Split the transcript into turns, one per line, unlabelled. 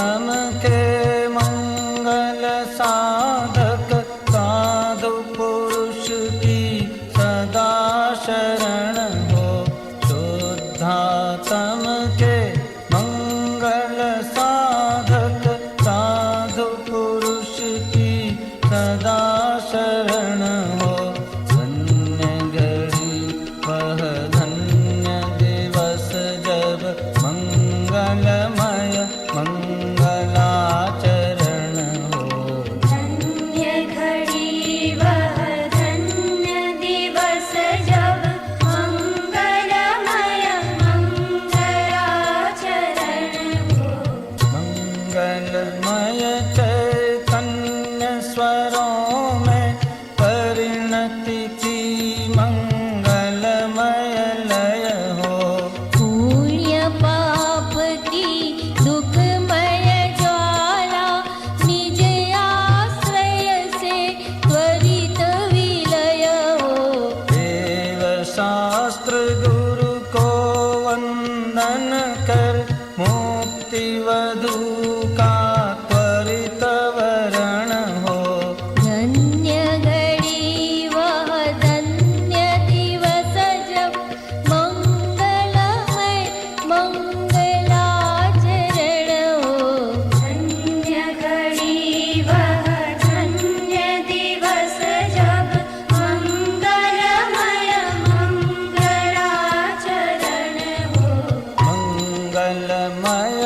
शुद्धातम के मंगल साधक, साधु पुरुष की सदा शरण हो। शुद्धातम के मंगल साधक, साधु पुरुष की सदा शरण हो। मंगलमय चैतन्य स्वरों में परिणति की मंगलमय लय हो।
पुण्य पाप की दुखमय ज्वाला निज आश्रय से त्वरित विलय हो।
देव शास्त्र गुरु को वंदन வல்லமய